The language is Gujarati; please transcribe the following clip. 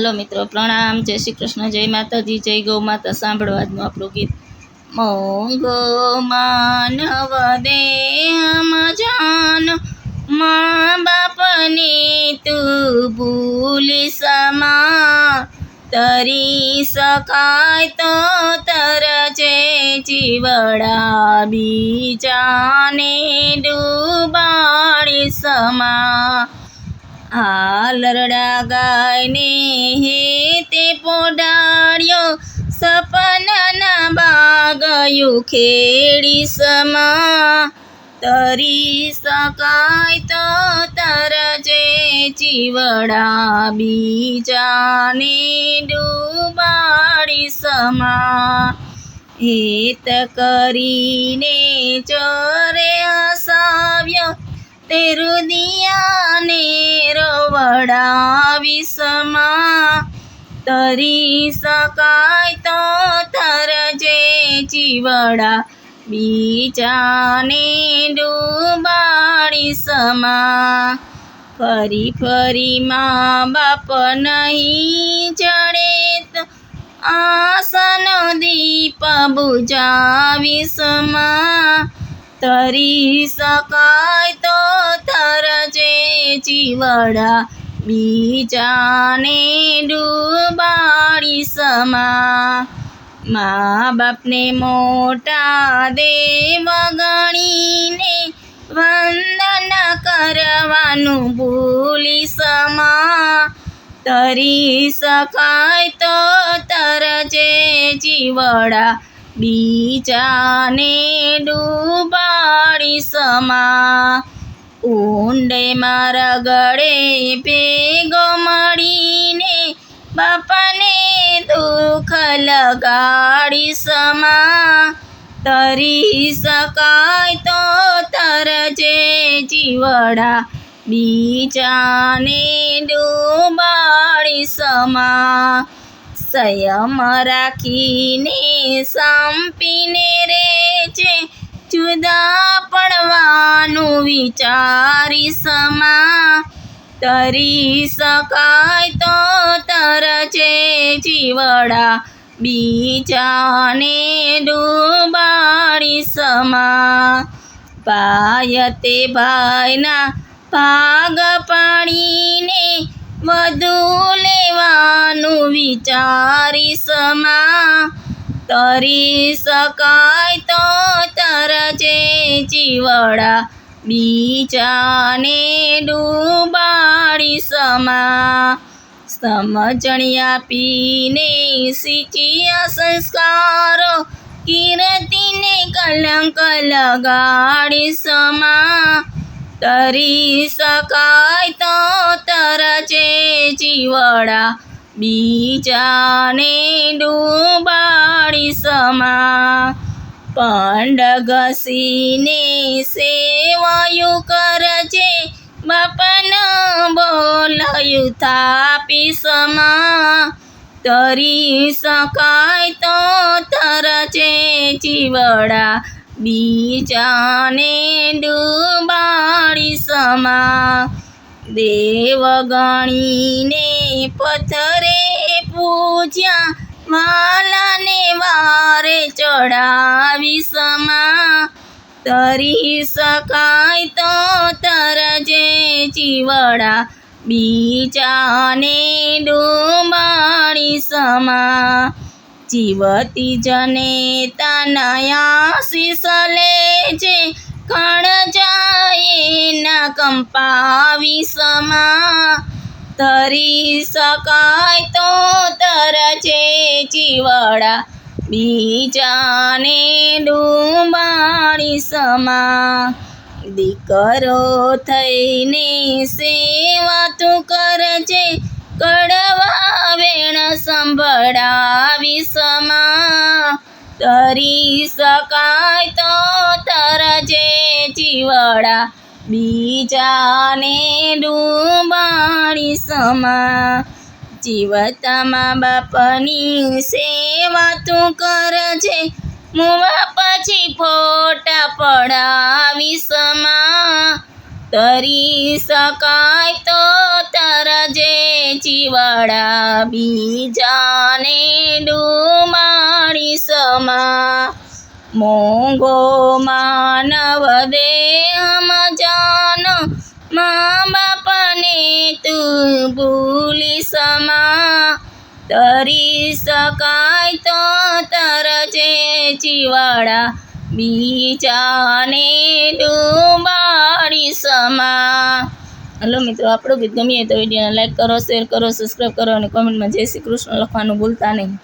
હાલો મિત્રો, પ્રણામ. જય શ્રી કૃષ્ણ, જય માતાજી, જય ગૌ માતા. સાંભળવાનું આપણું ગીત. મોંગો માનવ દેહમ જાન મા બાપની તું ભૂલી સમા. તરી શકાય તો તરજે જીવડા બીજાને ડૂબાડી સમા. હાલરડા ગાયને હે તે પોડાડ્યો સપનાના બાગયું ખેડી સમા. તરી શકાય તો તરજે જીવડા બીજાને ડૂબાડી સમા. હેત કરીને ચોરે હસાવ્યો તે રુદિયાને રવડાવી સમા તરી શકાય તો તરજે ચીવડા બીજાને ડૂબાડી સમા ફરી ફરી મા બાપ નહીં ચડે તો આસનો દીપ બુજાવી સમા તરી શકાય તો તરજે જીવડા બીજાને ડૂબાડી સમા. મા બાપને મોટા દેવ ગણીને વંદન કરવાનું ભૂલી સમા. તરી શકાય તો તરજે જીવડા બીજાને ડૂબાડી સમા. ઊંડે મારા ગળે ભેગો મળીને બાપાને દુઃખ લગાડી સમા. તરી શકાય તો તરજે જીવડા બીજાને ડૂબાડી સમા. સંયમ રાખીને સંપીને રે છે જુદા પડવાનું વિચારી સમા તરી શકાય તો તર છે જીવડા બીજાને ડૂબાડી સમા પાય તે ભાઈના ભાગ પાડીને વધુ લેવાનું વિચારી સમા તરી શકાય તો તરજે જીવડા બીજાને ડૂબાડી સમા સમજણી આપીને શીખ્યા સંસ્કારો, કીર્તિને કલંક લગાડી સમા તરી શકાય તો તરચે જીવડા બીજાને ડૂબાડી સમા. પંડ ઘસીને સેવાયું કરજે, બાપન બોલાયું થાપી સમા. તરી શકાય તો તરચે જીવડા બીજાને ડુબાડી સમા. દેવ ગણીને પથરે પૂજ્યા વાલાને વારે ચડાવી સમા. તરી શકાય તો તરજે જીવડા બીજાને ડુબાડી સમા. જીવતી જને તનયા શીશ લેજે કણ જાય ના કંપાવી સમા. તરી શકાય તો તરજે જીવડા બીજાને ડૂબાડી સમા. દીકરો થઈને સેવા તું કરજે, કડવા વેણ સંભળાવી સમા તરી શકાય તો તરજે જીવડા બીજાને ડૂબાણી સમા. જીવતામાં બાપની સેવા તું કરજે, મુવા પછી ફોટા પડાવી સમા તરી શકાય તો તરજે ચીવડા બીજાને ડુમાણી સમા. મોંઘો માનવ દેહમ જાન મા બાપને તું ભૂલી સમા. તરી શકાય તો તરજે ચીવાડા બીજાને ડુબાડી સમા. હલો મિત્રો, આપણો ગીત ગમીએ તો વિડીયોને લાઈક કરો શેર કરો સબસ્ક્રાઈબ કરો અને કોમેન્ટમાં જય શ્રી કૃષ્ણ લખવાનું ભૂલતા નહીં.